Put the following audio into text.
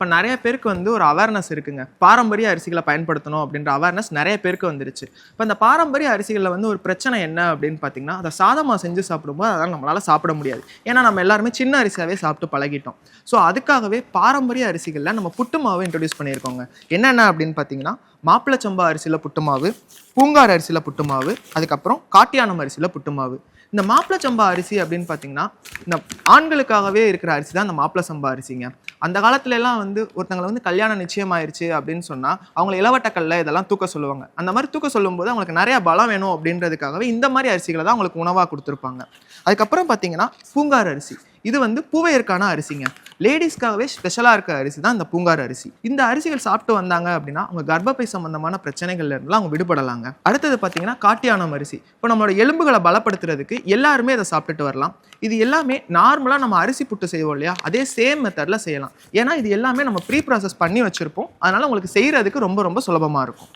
இப்போ நிறைய பேருக்கு வந்து ஒரு அவேர்னஸ் இருக்குங்க. பாரம்பரிய அரிசிகளை பயன்படுத்தணும் அப்படின்ற அவேர்னஸ் நிறைய பேருக்கு வந்துருச்சு. இப்போ இந்த பாரம்பரிய அரிசிகளில் வந்து ஒரு பிரச்சனை என்ன அப்படின்னு பார்த்தீங்கன்னா அதை சாதமாக செஞ்சு சாப்பிடும்போது அதெல்லாம் நம்மளால் சாப்பிட முடியாது. ஏன்னா நம்ம எல்லாருமே சின்ன அரிசியாகவே சாப்பிட்டு பழகிட்டோம். ஸோ அதுக்காகவே பாரம்பரிய அரிசிகளில் நம்ம புட்டு மாவு இன்ட்ரடியூஸ் பண்ணியிருக்கோங்க. என்னென்ன அப்படின்னு பார்த்தீங்கன்னா மாப்பிளச்சம்பா அரிசியில் புட்டு மாவு பூங்கார் அரிசியில் புட்டு மாவு அதுக்கப்புறம் காட்டியானம் அரிசியில் புட்டு மாவு. இந்த மாப்பிள்ளை சம்பா அரிசி அப்படின்னு பார்த்தீங்கன்னா இந்த ஆண்களுக்காகவே இருக்கிற அரிசி தான் இந்த மாப்பிள சம்பா அரிசிங்க. அந்த காலத்துல எல்லாம் வந்து ஒருத்தங்களை வந்து கல்யாணம் நிச்சயமாயிருச்சு அப்படின்னு சொன்னா அவங்களை இளவட்டக்கல்ல இதெல்லாம் தூக்க சொல்லுவாங்க. அந்த மாதிரி தூக்க சொல்லும்போது அவங்களுக்கு நிறைய பலம் வேணும் அப்படின்றதுக்காகவே இந்த மாதிரி அரிசிகளை தான் அவங்களுக்கு உணவா கொடுத்துருப்பாங்க. அதுக்கப்புறம் பார்த்தீங்கன்னா பூங்கார் அரிசி. இது வந்து பூவையருக்கான அரிசிங்க. லேடிஸ்க்காகவே ஸ்பெஷலாக இருக்க அரிசி தான் இந்த பூங்கார் அரிசி. இந்த அரிசிகள் சாப்பிட்டு வந்தாங்க அப்படின்னா அவங்க கர்ப்பப்பை சம்பந்தமான பிரச்சனைகள்ல இருந்தெல்லாம் அவங்க விடுபடலாங்க. அடுத்தது பார்த்தீங்கன்னா காட்டியானம் அரிசி. இப்போ நம்மளோட எலும்புகளை பலப்படுத்துறதுக்கு எல்லாருமே அதை சாப்பிட்டுட்டு வரலாம். இது எல்லாமே நார்மலாக நம்ம அரிசி புட்டு செய்வோம் இல்லையா? அதே சேம் மெத்தடில் செய்யலாம். ஏன்னா இது எல்லாமே நம்ம ப்ரீ ப்ராசஸ் பண்ணி வச்சுருப்போம். அதனால உங்களுக்கு செய்கிறதுக்கு ரொம்ப ரொம்ப சுலபமாக இருக்கும்.